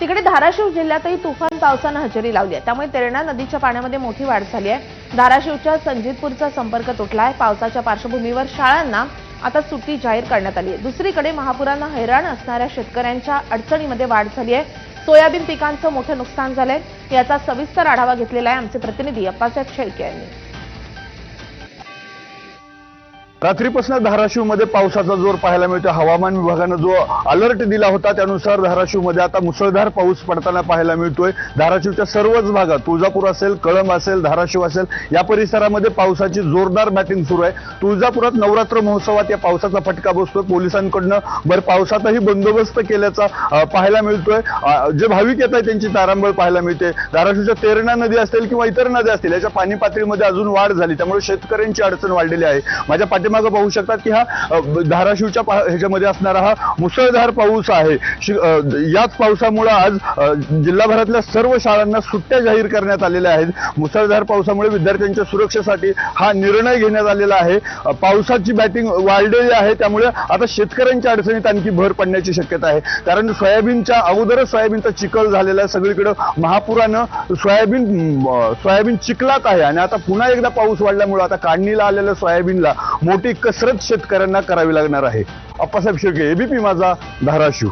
तिकडे धाराशिव जिल्ह्यातही तुफान पावसानं हजेरी लावली आहे. त्यामुळे तेरणा नदीच्या पाण्यामध्ये मोठी वाढ झाली आहे. धाराशिवच्या संजितपूरचा संपर्क तुटला आहे पावसाच्या पार्श्वभूमीवर शाळांना आता सुट्टी जाहीर करण्यात आली आहे. दुसरीकडे महापुरानं हैराण असणाऱ्या शेतकऱ्यांच्या अडचणीमध्ये वाढ झाली आहे. सोयाबीन पिकांचं मोठं नुकसान झालंय. याचा सविस्तर आढावा घेतलेला आहे आमचे प्रतिनिधी अप्पासाहेब शेळके यांनी. रात्रीपासून धाराशिवमध्ये पावसाचा जोर पाहायला मिळतो हवामान विभागानं जो अलर्ट दिला होता त्यानुसार धाराशिवमध्ये आता मुसळधार पाऊस पडताना पाहायला मिळतोय. धाराशिवच्या सर्वच भागात तुळजापूर असेल कळंब असेल धाराशिव असेल या परिसरामध्ये पावसाची जोरदार बॅटिंग सुरू आहे. तुळजापुरात नवरात्र महोत्सवात या पावसाचा फटका बसतोय. पोलिसांकडनं बर पावसातही बंदोबस्त केल्याचा पाहायला मिळतोय. जे भाविक येत आहेत त्यांची तारांबळ पाहायला मिळते. धाराशिवच्या तेरणा नदी असेल किंवा इतर नद्या असतील याच्या पाणी पातळीमध्ये अजून वाढ झाली. त्यामुळे शेतकऱ्यांची अडचण वाढलेली आहे. माझ्या पाठीमागं पाहू शकतात की हा धाराशिवच्या ह्याच्यामध्ये असणारा हा मुसळधार पाऊस आहे. याच पावसामुळे आज जिल्हाभरातल्या सर्व शाळांना सुट्ट्या जाहीर करण्यात आलेल्या आहेत. मुसळधार पावसामुळे विद्यार्थ्यांच्या सुरक्षेसाठी हा निर्णय घेण्यात आलेला आहे. पावसाची बॅटिंग वाढलेली आहे. त्यामुळे आता शेतकऱ्यांच्या अडचणीत आणखी भर पडण्याची शक्यता आहे. कारण सोयाबीनच्या अगोदरच सोयाबीनचा चिखल झालेला आहे. सगळीकडे महापुरानं सोयाबीन सोयाबीन चिखलात आहे. आणि आता पुन्हा एकदा पाऊस वाढल्यामुळे आता काढणीला आलेल्या सोयाबीनला मोठी कसरत शेतकऱ्यांना करावी लागणार आहे. अप्पासाहेब शेळके एबीपी माझा धाराशिव.